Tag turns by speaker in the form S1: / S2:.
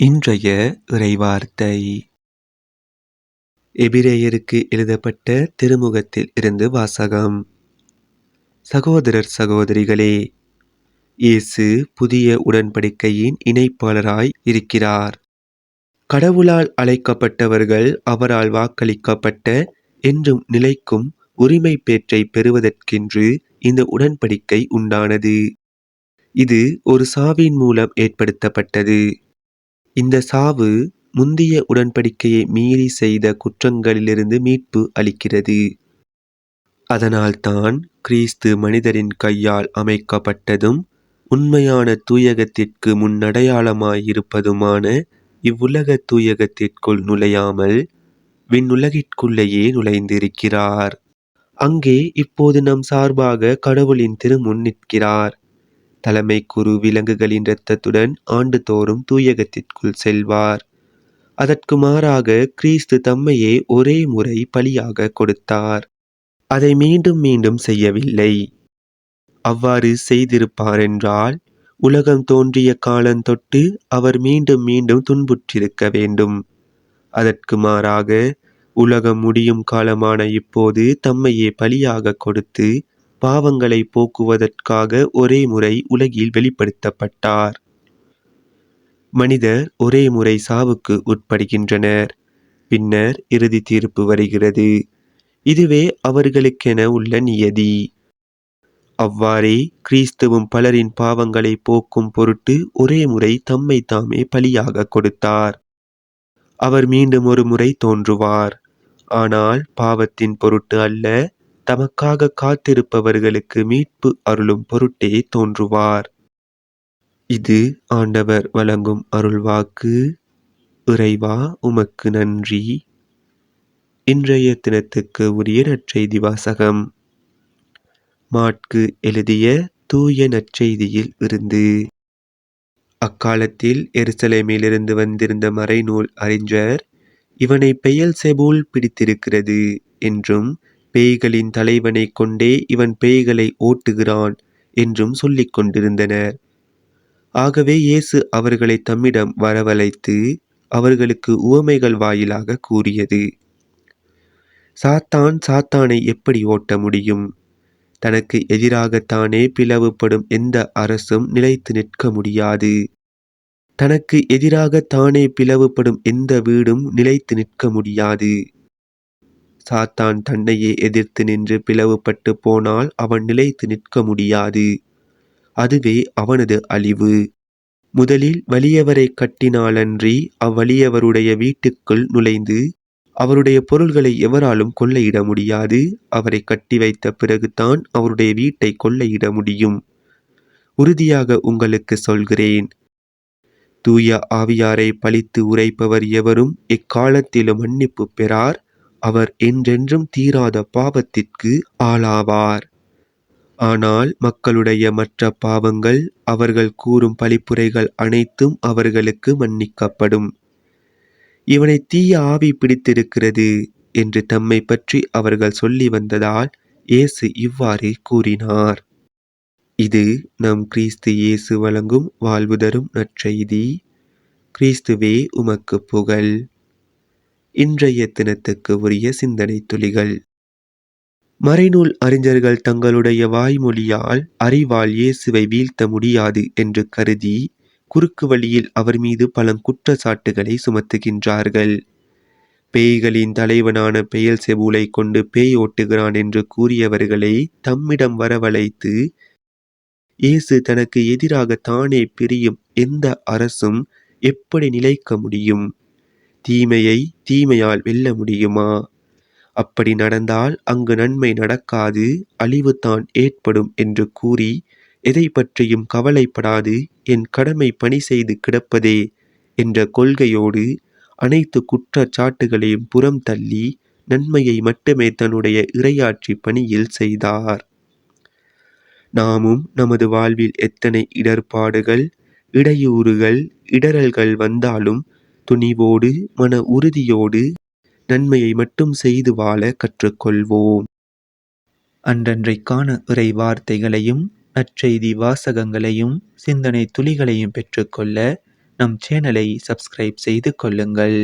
S1: இன்றைய இறைவார்த்தை. எபிரேயருக்கு எழுதப்பட்ட திருமுகத்தில் இருந்து வாசகம். சகோதரர் சகோதரிகளே இயேசு புதிய உடன்படிக்கையின் இணைப்பாளராய் இருக்கிறார். கடவுளால் அழைக்கப்பட்டவர்கள் அவரால் வாக்களிக்கப்பட்ட என்றும் நிலைக்கும் உரிமை பேற்றை பெறுவதற்கென்று இந்த உடன்படிக்கை உண்டானது. இது ஒரு சாவின் மூலம் ஏற்படுத்தப்பட்டது. இந்த சாவு முந்திய உடன்படிக்கையை மீறி செய்த குற்றங்களிலிருந்து மீட்பு அளிக்கிறது. அதனால்தான் கிறிஸ்து மனிதரின் கையால் அமைக்கப்பட்டதும் உண்மையான தூயகத்திற்கு முன்னடையாளமாயிருப்பதுமான இவ்வுலக தூயகத்திற்குள் நுழையாமல் விண்ணுலகிற்குள்ளேயே நுழைந்திருக்கிறார். அங்கே இப்போது நம் சார்பாக கடவுளின் திருமுன் நிற்கிறார். தலைமை குரு விலங்குகளின் இரத்தத்துடன் ஆண்டுதோறும் தூயகத்திற்குள் செல்வார். அதற்கு மாறாக கிறிஸ்து தம்மையே ஒரே முறை பலியாக கொடுத்தார். அதை மீண்டும் மீண்டும் செய்யவில்லை. அவ்வாறு செய்திருப்பாரென்றால் உலகம் தோன்றிய காலந்தொட்டு அவர் மீண்டும் மீண்டும் துன்புற்றிருக்க வேண்டும். அதற்கு மாறாக உலகம் முடியும் காலமான இப்போது தம்மையே பலியாக கொடுத்து பாவங்களை போக்குவதற்காக ஒரே முறை உலகில் வெளிப்படுத்தப்பட்டார். மனிதர் ஒரே முறை சாவுக்கு உட்படுகின்றனர். பின்னர் இறுதி தீர்ப்பு வருகிறது. இதுவே அவர்களுக்கென உள்ள நியதி. அவ்வாறே கிறிஸ்துவும் பலரின் பாவங்களை போக்கும் பொருட்டு ஒரே முறை தம்மை தாமே பலியாக கொடுத்தார். அவர் மீண்டும் ஒரு முறை தோன்றுவார். ஆனால் பாவத்தின் பொருட்டு அல்ல தமக்காக காத்திருப்பவர்களுக்கு மீட்பு அருளும் பொருட்டே தோன்றுவார். இது ஆண்டவர் வழங்கும் அருள்வாக்கு. இறைவா உமக்கு நன்றி. இன்றைய தினத்துக்கு உரிய நற்செய்தி வாசகம். மாட்கு எழுதிய தூய நற்செய்தியில் இருந்து. அக்காலத்தில் எருசலேமிலிருந்து வந்திருந்த மறைநூல் அறிஞர் இவனை பெயல் செபூல் பிடித்திருக்கிறது என்றும் பேய்களின் தலைவனைக் கொண்டே இவன் பேய்களை ஓட்டுகிறான் என்றும் சொல்லிக் கொண்டிருந்தனர். ஆகவே இயேசு அவர்களை தம்மிடம் வரவழைத்து அவர்களுக்கு உவமைகள் வாயிலாக கூறியது சாத்தான் சாத்தானை எப்படி ஓட்ட முடியும்? தனக்கு எதிராகத்தானே பிளவுபடும் எந்த அரசும் நிலைத்து நிற்க முடியாது. தனக்கு எதிராகத்தானே பிளவுபடும் எந்த வீடும் நிலைத்து நிற்க முடியாது. சாத்தான் தன்னையே எதிர்த்து நின்று பிளவுபட்டு போனால் அவன் நிலைத்து நிற்க முடியாது. அதுவே அவனது அழிவு. முதலில் வலியவரை கட்டினாலன்றி அவ்வலியவருடைய வீட்டுக்குள் நுழைந்து அவருடைய பொருள்களை எவராலும் கொள்ளையிட முடியாது. அவரை கட்டி வைத்த பிறகுதான் அவருடைய வீட்டை கொள்ளையிட முடியும். உறுதியாக உங்களுக்கு சொல்கிறேன். தூய ஆவியாரை பழித்து உரைப்பவர் எவரும் எக்காலத்திலும் மன்னிப்பு பெறார். அவர் என்றென்றும் தீராத பாவத்திற்கு ஆளாவார். ஆனால் மக்களுடைய மற்ற பாவங்கள் அவர்கள் கூறும் பழிப்புரைகள் அனைத்தும் அவர்களுக்கு மன்னிக்கப்படும். இவனை தீய ஆவி பிடித்திருக்கிறது என்று தம்மை பற்றி அவர்கள் சொல்லி வந்ததால் இயேசு இவ்வாறு கூறினார். இது நம் கிறிஸ்து இயேசு வழங்கும் வாழ்வுதரும் நற்செய்தி. கிறிஸ்துவே உமக்கு புகழ். இன்றைய தினத்துக்கு உரிய சிந்தனை துளிகள். மறைநூல் அறிஞர்கள் தங்களுடைய வாய்மொழியால் அறிவால் இயேசுவை வீழ்த்த முடியாது என்று கருதி குறுக்கு வழியில் அவர் மீது பல குற்றச்சாட்டுகளை சுமத்துகின்றார்கள். பேய்களின் தலைவனான பெயல் செபூலை கொண்டு பேய் ஓட்டுகிறான் என்று கூறியவர்களை தம்மிடம் வரவழைத்து இயேசு தனக்கு எதிராக தானே பிரியும் எந்த அரசும் எப்படி நிலைக்க முடியும்? தீமையை தீமையால் வெல்ல முடியுமா? அப்படி நடந்தால் அங்கு நன்மை நடக்காது அழிவுதான் ஏற்படும் என்று கூறி எதை பற்றியும் கவலைப்படாது என் கடமை பணி செய்து கிடப்பதே என்ற கொள்கையோடு அனைத்து குற்றச்சாட்டுகளையும் புறம் தள்ளி நன்மையை மட்டுமே தன்னுடைய இரையாட்சி பணியில் செய்தார். நாமும் நமது வாழ்வில் எத்தனை இடர்பாடுகள் இடையூறுகள் இடரல்கள் வந்தாலும் துணிவோடு மன உறுதியோடு நன்மையை மட்டும் செய்து வாழ கற்றுக்கொள்வோம். அன்றன்றைக்கான இறை வார்த்தைகளையும் நற்செய்தி வாசகங்களையும் சிந்தனை துளிகளையும் பெற்றுக்கொள்ள நம் சேனலை சப்ஸ்கிரைப் செய்து கொள்ளுங்கள்.